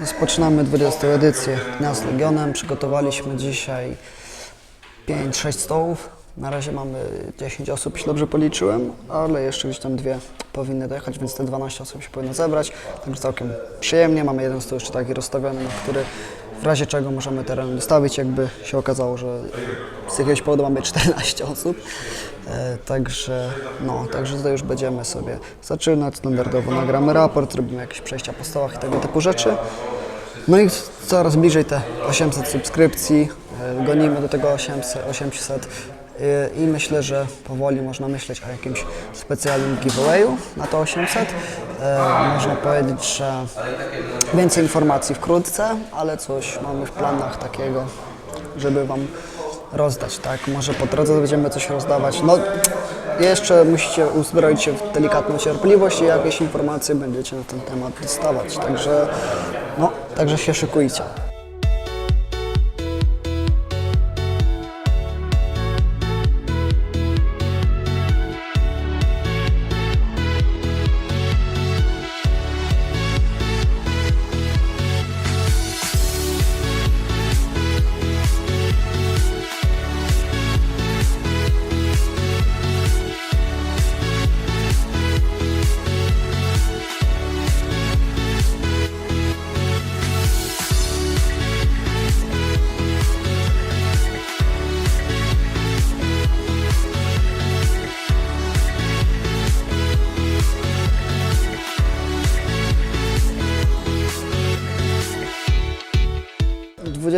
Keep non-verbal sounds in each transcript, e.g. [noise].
Rozpoczynamy 20 edycję Dnia z Legionem. Przygotowaliśmy dzisiaj 5-6 stołów. Na razie mamy 10 osób, jeśli dobrze policzyłem, ale jeszcze gdzieś tam dwie powinny dojechać, więc te 12 osób się powinno zebrać. Także całkiem przyjemnie. Mamy jeden stół jeszcze taki rozstawiony, na który w razie czego możemy teren dostawić, jakby się okazało, że z jakiegoś powodu mamy 14 osób. E, także, no, także tutaj już będziemy sobie zaczynać. Standardowo nagramy raport, robimy jakieś przejścia po stołach i tego typu rzeczy. No i coraz bliżej te 800 subskrypcji, e, gonimy do tego 800, 800 e, i myślę, że powoli można myśleć o jakimś specjalnym giveawayu na to 800. E, Można powiedzieć, że więcej informacji wkrótce, ale coś mamy w planach takiego, żeby Wam rozdać, tak? Może po drodze będziemy coś rozdawać. No, jeszcze musicie uzbroić się w delikatną cierpliwość i jakieś informacje będziecie na ten temat dostawać. Także, no, także się szykujcie.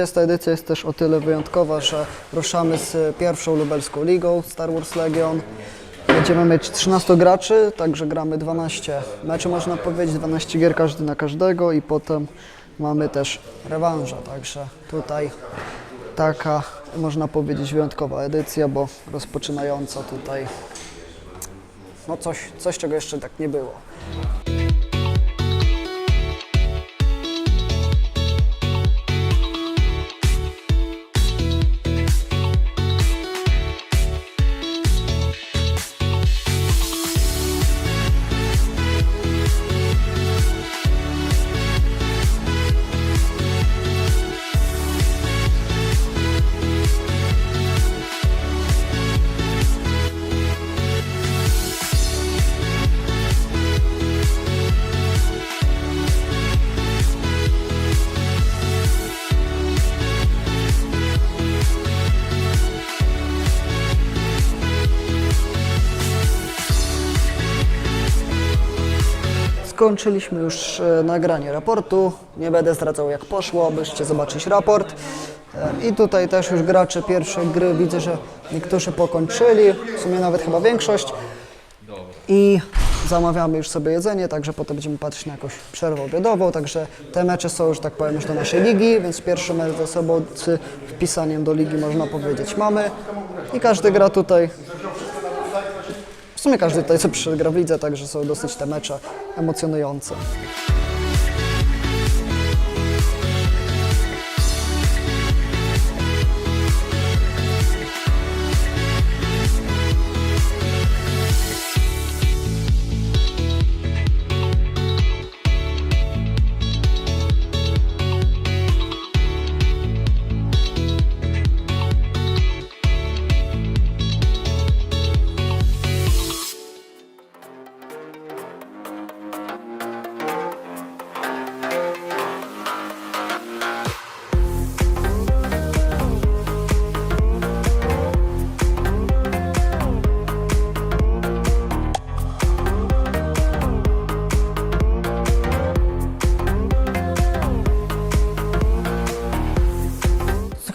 Dwudziesta edycja jest też o tyle wyjątkowa, że ruszamy z pierwszą lubelską ligą Star Wars Legion. Będziemy mieć 13 graczy, także gramy 12 meczy, można powiedzieć, 12 gier każdy na każdego i potem mamy też rewanża, także tutaj taka, można powiedzieć, wyjątkowa edycja, bo rozpoczynająca tutaj no coś, coś czego jeszcze tak nie było. Skończyliśmy już e, nagranie raportu. Nie będę zdradzał jak poszło, byście zobaczyć raport. E, I tutaj też już gracze pierwszej gry widzę, że niektórzy pokończyli, w sumie nawet chyba większość. I zamawiamy już sobie jedzenie, także potem będziemy patrzeć na jakąś przerwę obiadową. Także te mecze są już tak powiem już do naszej ligi, więc pierwszy mecz ze z wpisaniem do ligi można powiedzieć mamy. I każdy gra tutaj w sumie każdy tutaj co przyszedł gra w lidze, także są dosyć te mecze emocjonujące.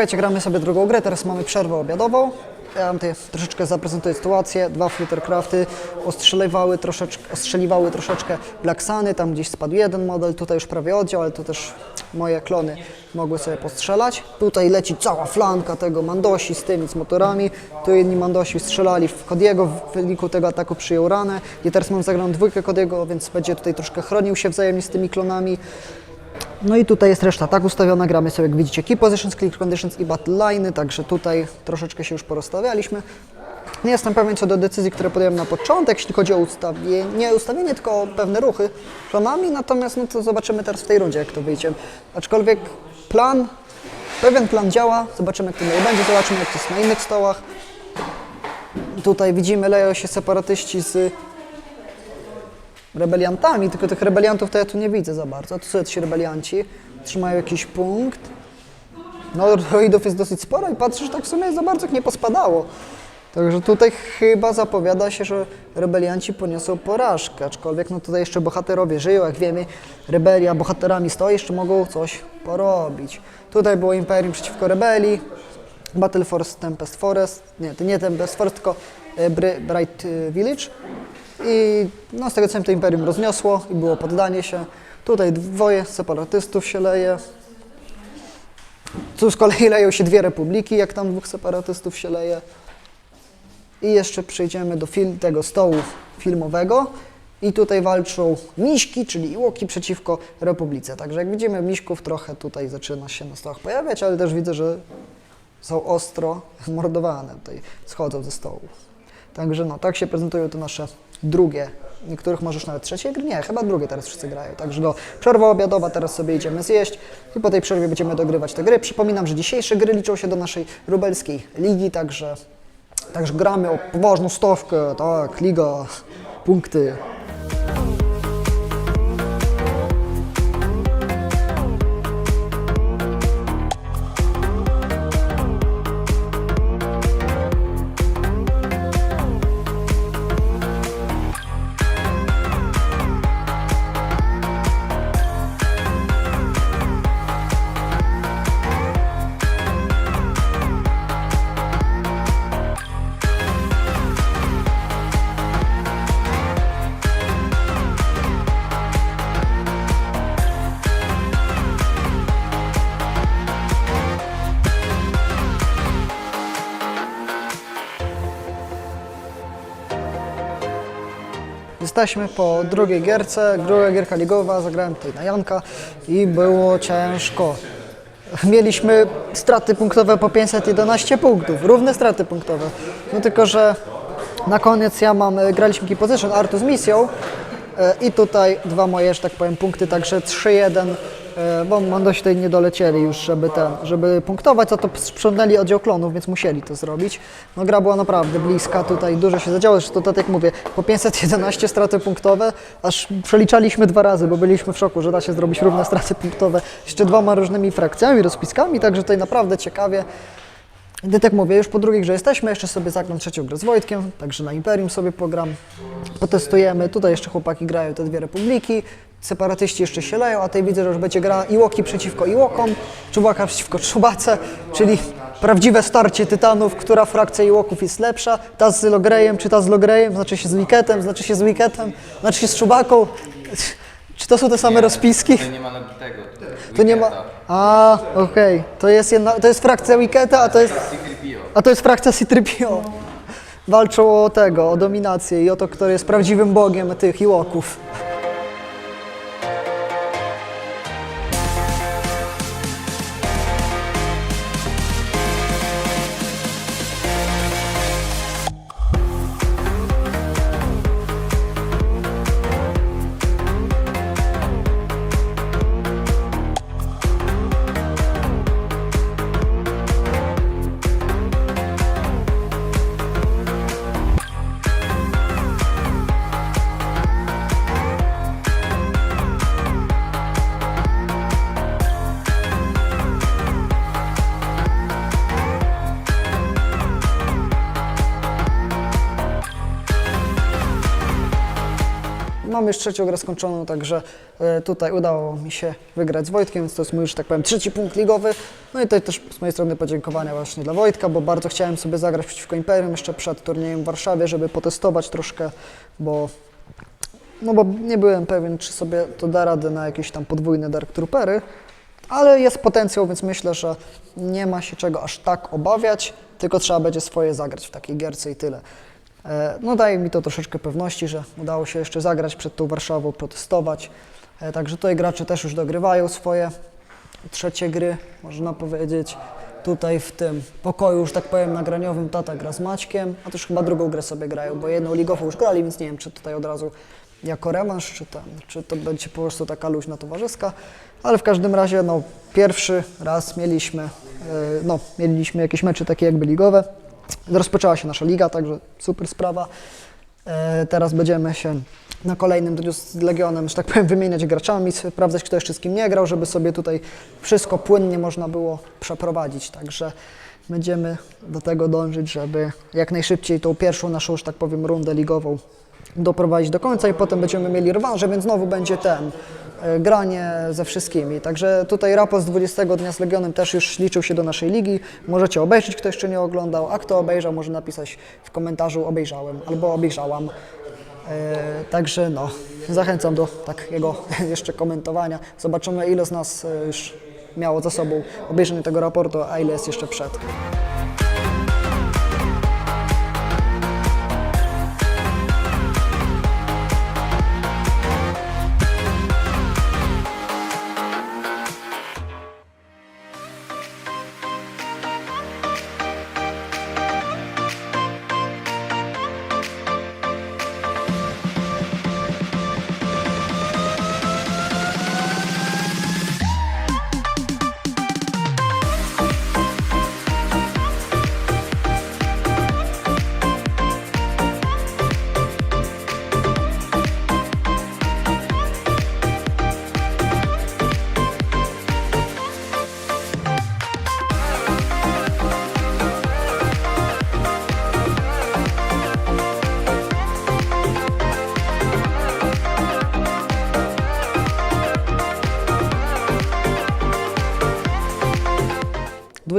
Słuchajcie, gramy sobie drugą grę, teraz mamy przerwę obiadową. Ja wam tutaj troszeczkę zaprezentuję sytuację. Dwa Fluttercrafty ostrzeliwały troszeczkę, ostrzeliwały troszeczkę Blacksany, tam gdzieś spadł jeden model, tutaj już prawie oddział, ale tu też moje klony mogły sobie postrzelać. Tutaj leci cała flanka tego Mandosi z tymi, z motorami. Tu jedni Mandosi strzelali w Kodiego, w wyniku tego ataku przyjął ranę. I teraz mam zagraną dwójkę Kodiego, więc będzie tutaj troszkę chronił się wzajemnie z tymi klonami. No i tutaj jest reszta tak ustawiona, gramy sobie jak widzicie key positions, click conditions i battle line, także tutaj troszeczkę się już porozstawialiśmy. Nie jestem pewien co do decyzji, które podjąłem na początek, jeśli chodzi o ustawienie, nie ustawienie, tylko pewne ruchy planami, natomiast no to zobaczymy teraz w tej rundzie, jak to wyjdzie. Aczkolwiek plan, pewien plan działa, zobaczymy jak to dalej będzie, zobaczymy jak to jest na innych stołach. Tutaj widzimy, leją się separatyści z rebeliantami, tylko tych rebeliantów to ja tu nie widzę za bardzo. Tu są ci rebelianci, trzymają jakiś punkt. No, droidów jest dosyć sporo i patrzę, że tak w sumie za bardzo nie pospadało. Także tutaj chyba zapowiada się, że rebelianci poniosą porażkę, aczkolwiek no tutaj jeszcze bohaterowie żyją, jak wiemy, rebelia bohaterami stoi, jeszcze mogą coś porobić. Tutaj było Imperium przeciwko rebelii, Battle Force Tempest Forest, nie, to nie Tempest Forest, tylko e, Bright e, Village. I no, z tego co wiem, to Imperium rozniosło i było poddanie się. Tutaj dwoje separatystów się leje. Tu z kolei leją się dwie republiki, jak tam dwóch separatystów się leje. I jeszcze przejdziemy do fil- tego stołu filmowego. I tutaj walczą miśki, czyli iłoki przeciwko republice. Także jak widzimy, miśków trochę tutaj zaczyna się na stołach pojawiać, ale też widzę, że są ostro [laughs] mordowane tutaj, schodzą ze stołu. Także no, tak się prezentują te nasze drugie, niektórych możesz nawet trzecie nie, chyba drugie teraz wszyscy grają. Także no, przerwa obiadowa, teraz sobie idziemy zjeść i po tej przerwie będziemy dogrywać te gry. Przypominam, że dzisiejsze gry liczą się do naszej lubelskiej ligi, także, także gramy o poważną stawkę, tak, liga, punkty. Jesteśmy po drugiej gierce, druga gierka ligowa, zagrałem tutaj na Janka i było ciężko. Mieliśmy straty punktowe po 511 punktów, równe straty punktowe. No tylko, że na koniec ja mam, graliśmy key position, Artu z misją e, i tutaj dwa moje, że tak powiem, punkty, także 3-1, e, bo mam dość tutaj nie dolecieli już, żeby żeby punktować, to to sprzątnęli oddział klonów, więc musieli to zrobić. No gra była naprawdę bliska, tutaj dużo się zadziało, zresztą tak jak mówię, po 511 straty punktowe, aż przeliczaliśmy dwa razy, bo byliśmy w szoku, że da się zrobić równe straty punktowe jeszcze dwoma różnymi frakcjami, rozpiskami, także tutaj naprawdę ciekawie. I tak mówię, już po drugiej grze jesteśmy, jeszcze sobie zagram trzecią grę z Wojtkiem, także na Imperium sobie pogram, potestujemy. Tutaj jeszcze chłopaki grają te dwie republiki, separatyści jeszcze się leją, a tutaj widzę, że już będzie gra Iłoki przeciwko Iłokom, Czubaka przeciwko Czubace, czyli prawdziwe starcie tytanów, która frakcja Iłoków jest lepsza, ta z Logrejem, czy ta z Logrejem, znaczy się z Wiketem, znaczy się z Wiketem, znaczy się z Czubaką. Czy to są te same rozpiski? To nie ma tego. To nie ma. A, okej. To jest jedna. To jest frakcja Wiketa, a to jest. A to jest frakcja Citripio. Walczą o tego, o dominację i o to, kto jest prawdziwym bogiem tych Iłoków. Mam już trzecią grę skończoną, także e, tutaj udało mi się wygrać z Wojtkiem, więc to jest mój już, tak powiem, trzeci punkt ligowy. No i tutaj też z mojej strony podziękowania właśnie dla Wojtka, bo bardzo chciałem sobie zagrać przeciwko Imperium jeszcze przed turniejem w Warszawie, żeby potestować troszkę, bo no bo nie byłem pewien, czy sobie to da radę na jakieś tam podwójne Dark Troopery, ale jest potencjał, więc myślę, że nie ma się czego aż tak obawiać, tylko trzeba będzie swoje zagrać w takiej gierce i tyle. E, No daje mi to troszeczkę pewności, że udało się jeszcze zagrać przed tą Warszawą, protestować. E, Także tutaj gracze też już dogrywają swoje trzecie gry, można powiedzieć. tutaj w tym pokoju, już tak powiem, nagraniowym tata gra z Maćkiem, a też chyba drugą grę sobie grają, bo jedną ligową już grali, więc nie wiem, czy tutaj od razu jako rewanż, czy, ten, czy to będzie po prostu taka luźna towarzyska, ale w każdym razie, no, pierwszy raz mieliśmy, e, no, mieliśmy jakieś mecze takie jakby ligowe, rozpoczęła się nasza liga, także super sprawa. E, Teraz będziemy się na kolejnym dniu z Legionem, że tak powiem, wymieniać graczami, sprawdzać, kto jeszcze z kim nie grał, żeby sobie tutaj wszystko płynnie można było przeprowadzić. Także będziemy do tego dążyć, żeby jak najszybciej tą pierwszą naszą, że tak powiem, rundę ligową doprowadzić do końca i potem będziemy mieli rewanże, więc znowu będzie ten, e, granie ze wszystkimi. Także tutaj raport z 20 dnia z Legionem też już liczył się do naszej ligi. Możecie obejrzeć, kto jeszcze nie oglądał, a kto obejrzał, może napisać w komentarzu obejrzałem albo obejrzałam. E, Także no, zachęcam do takiego [laughs] jeszcze komentowania. Zobaczymy, ile z nas e, już miało za sobą obejrzenie tego raportu, a ile jest jeszcze przed.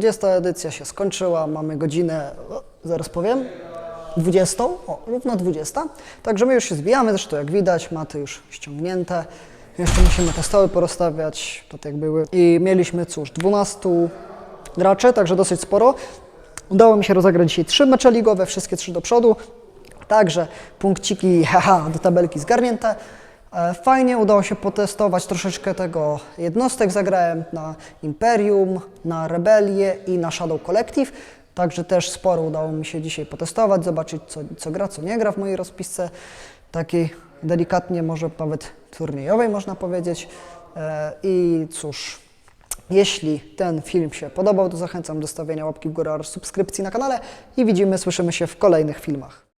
Dwudziesta edycja się skończyła, mamy godzinę, o, zaraz powiem, 20, o, równo 20. Także my już się zbijamy, zresztą jak widać, maty już ściągnięte. Jeszcze musimy te stoły porozstawiać, tak jak były. I mieliśmy, cóż, 12 graczy, także dosyć sporo. Udało mi się rozegrać dzisiaj trzy mecze ligowe, wszystkie trzy do przodu. Także punkciki, [laughs] haha, do tabelki zgarnięte. E, Fajnie udało się potestować troszeczkę tego jednostek. Zagrałem na Imperium, na Rebelię i na Shadow Collective. Także też sporo udało mi się dzisiaj potestować, zobaczyć co, co gra, co nie gra w mojej rozpisce. Takiej delikatnie, może nawet turniejowej można powiedzieć. E, I cóż, jeśli ten film się podobał, to zachęcam do stawienia łapki w górę oraz subskrypcji na kanale i widzimy, słyszymy się w kolejnych filmach.